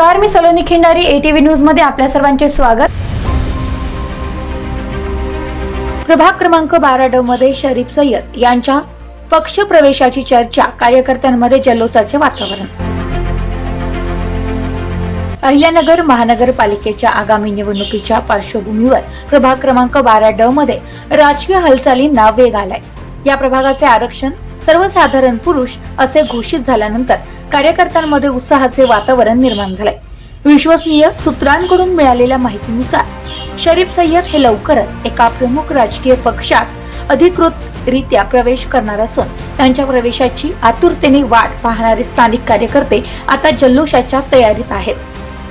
नमस्कार मी सलोनी खिंडारी एटीव्ही न्यूजमध्ये आपल्या सर्वांचे स्वागत. प्रभाग क्रमांक बारा ड मध्ये शरीफ सय्यद यांच्या पक्ष प्रवेशाची चर्चा कार्यकर्त्यांमध्ये जल्लोषाचे वातावरण. अहिल्यानगर महानगरपालिकेच्या आगामी निवडणुकीच्या पार्श्वभूमीवर प्रभाग क्रमांक बारा ड मध्ये राजकीय हालचालींना वेग आलाय. या प्रभागाचे आरक्षण सर्वसाधारण पुरुष असे घोषित झाल्यानंतर कार्यकर्त्यांमध्ये उत्साहाचे वातावरण निर्माण झाले विश्वसनीय सूत्रांकडून मिळालेल्या माहितीनुसार शरीफ सय्यद हे लवकरच एका प्रमुख राजकीय पक्षात अधिकृतरित्या प्रवेश करणार असून त्यांच्या प्रवेशाची आतुरतेने वाट पाहणारे स्थानिक कार्यकर्ते आता जल्लोषाच्या तयारीत आहेत.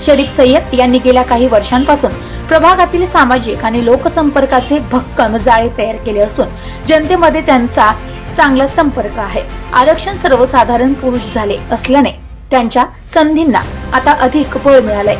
शरीफ सय्यद यांनी गेल्या काही वर्षांपासून प्रभागातील सामाजिक आणि लोकसंपर्काचे भक्कम जाळे तयार केले असून जनतेमध्ये त्यांचा चांगला संपर्क आहे. आरक्षण सर्वसाधारण पुरुष झाले असल्याने त्यांच्या संधींना आता अधिक बळ मिळालंय.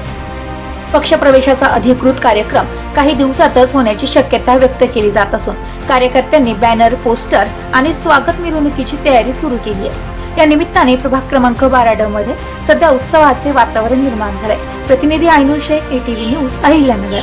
पक्षप्रवेशाचा अधिकृत कार्यक्रम काही दिवसातच होण्याची शक्यता व्यक्त केली जात असून कार्यकर्त्यांनी बॅनर पोस्टर आणि स्वागत मिरवणुकीची तयारी सुरू केली आहे. या निमित्ताने प्रभाग क्रमांक बारा ड मध्ये सध्या उत्सवाचे वातावरण निर्माण झालंय. प्रतिनिधी आयनूर शेख एटीव्ही न्यूज अहिल्यानगर.